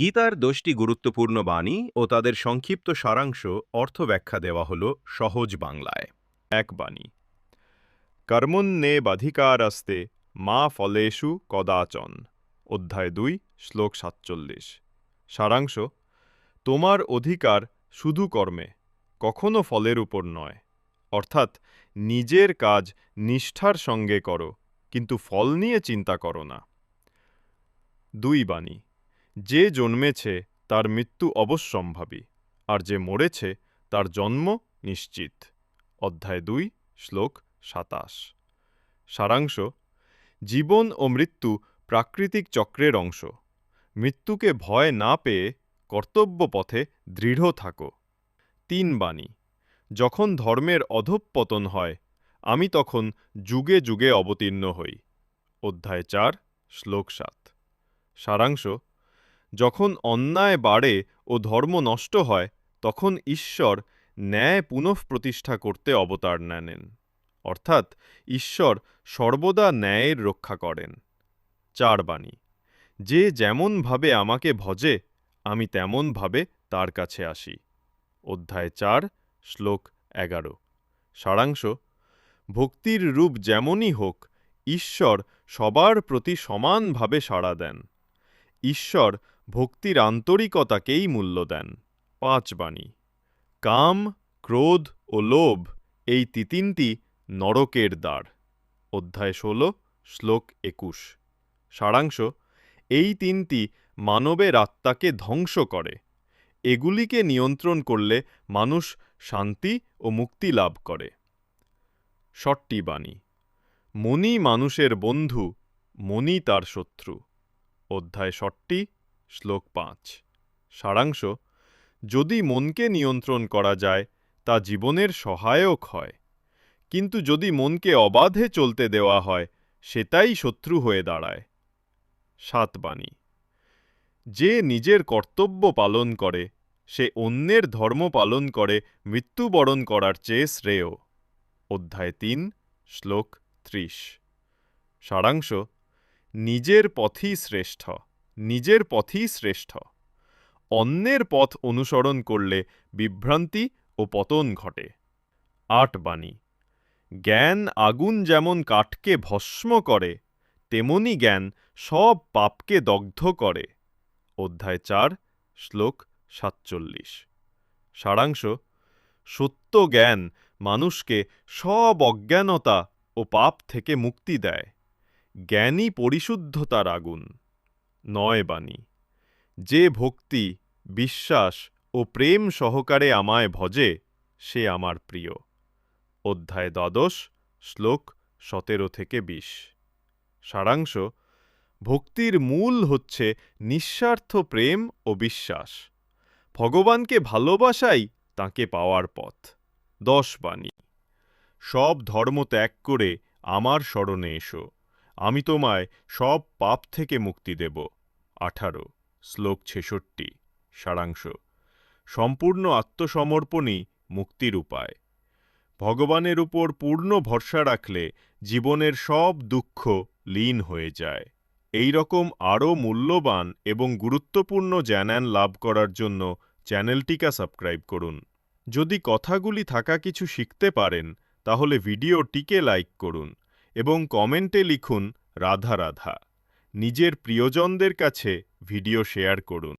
গীতার দশটি গুরুত্বপূর্ণ বাণী ও তাদের সংক্ষিপ্ত সারাংশ অর্থ ব্যাখ্যা দেওয়া হল সহজ বাংলায়। এক বাণী কর্মণ্যে বাধিকারাস্তে মা ফলেষু কদাচন। অধ্যায় দুই, শ্লোক সাতচল্লিশ। সারাংশ, তোমার অধিকার শুধু কর্মে, কখনো ফলের উপর নয়। অর্থাৎ নিজের কাজ নিষ্ঠার সঙ্গে করো, কিন্তু ফল নিয়ে চিন্তা করো না। দুই বাণী যে জন্মেছে তার মৃত্যু অবশ্যম্ভাবী, আর যে মরেছে তার জন্ম নিশ্চিত। অধ্যায় দুই, শ্লোক সাতাশ। সারাংশ, জীবন ও মৃত্যু প্রাকৃতিক চক্রের অংশ। মৃত্যুকে ভয় না পেয়ে কর্তব্য পথে দৃঢ় থাকো। তিন বাণী, যখন ধর্মের অধঃপতন হয়, আমি তখন যুগে যুগে অবতীর্ণ হই। অধ্যায় চার, শ্লোক সাত। সারাংশ যখন অন্যায় বাড়ে ও ধর্ম নষ্ট হয়, তখন ঈশ্বর ন্যায় পুনঃপ্রতিষ্ঠা করতে অবতার নেন। অর্থাৎ ঈশ্বর সর্বদা ন্যায়ের রক্ষা করেন। চার বাণী, যে যেমনভাবে আমাকে ভজে, আমি তেমনভাবে তার কাছে আসি। অধ্যায় চার, শ্লোক এগারো। সারাংশ, ভক্তির রূপ যেমনই হোক, ঈশ্বর সবার প্রতি সমানভাবে সাড়া দেন। ঈশ্বর ভক্তির আন্তরিকতাকেই মূল্য দেন। পাঁচ বাণী। কাম, ক্রোধ ও লোভ এই তিতিনটি নরকের দ্বার। অধ্যায় ষোলো, শ্লোক একুশ। সারাংশ, এই তিনটি মানবের আত্মাকে ধ্বংস করে। এগুলিকে নিয়ন্ত্রণ করলে মানুষ শান্তি ও মুক্তি লাভ করে। ষট্টি বাণী। মনি মানুষের বন্ধু, মনি তার শত্রু। অধ্যায় ষট্টি শ্লোক পাঁচ। সারাংশ, যদি মনকে নিয়ন্ত্রণ করা যায়, তা জীবনের সহায়ক হয়। কিন্তু যদি মনকে অবাধে চলতে দেওয়া হয়, সেটাই শত্রু হয়ে দাঁড়ায়। সাত বাণী, যে নিজের কর্তব্য পালন করে, সে অন্যের ধর্ম পালন করে মৃত্যুবরণ করার চেয়ে শ্রেয়। অধ্যায় তিন, শ্লোক ত্রিশ। সারাংশ, নিজের পথই শ্রেষ্ঠ। নিজের পথই শ্রেষ্ঠ। অন্যের পথ অনুসরণ করলে বিভ্রান্তি ও পতন ঘটে। আট বাণী। জ্ঞান আগুন যেমন কাঠকে ভস্ম করে, তেমনি জ্ঞান সব পাপকে দগ্ধ করে। অধ্যায় চার, শ্লোক সাতচল্লিশ। সারাংশ। সত্য জ্ঞান মানুষকে সব অজ্ঞানতা ও পাপ থেকে মুক্তি দেয়। জ্ঞানই পরিশুদ্ধতার আগুন। নয় বাণী। যে ভক্তি, বিশ্বাস ও প্রেম সহকারে আমায় ভজে, সে আমার প্রিয়। অধ্যায় দ্বাদশ, শ্লোক সতেরো থেকে বিশ। সারাংশ, ভক্তির মূল হচ্ছে নিঃস্বার্থ প্রেম ও বিশ্বাস। ভগবানকে ভালোবাসাই তাকে পাওয়ার পথ। দশ বাণী। সব ধর্ম ত্যাগ করে আমার স্মরণে এসো। আমি তোমায় সব পাপ থেকে মুক্তি দেব। আঠারো। শ্লোক ছেষট্টি। সারাংশ। সম্পূর্ণ আত্মসমর্পণই মুক্তির উপায়। ভগবানের উপর পূর্ণ ভরসা রাখলে জীবনের সব দুঃখ লীন হয়ে যায়। এই রকম আরও মূল্যবান এবং গুরুত্বপূর্ণ জ্ঞানান লাভ করার জন্য চ্যানেলটিকা সাবস্ক্রাইব করুন। যদি কথাগুলি থাকা কিছু শিখতে পারেন, তাহলে ভিডিওটিকে লাইক করুন। এবং কমেন্টে লিখুন রাধা রাধা। নিজের প্রিয়জনদের কাছে ভিডিও শেয়ার করুন।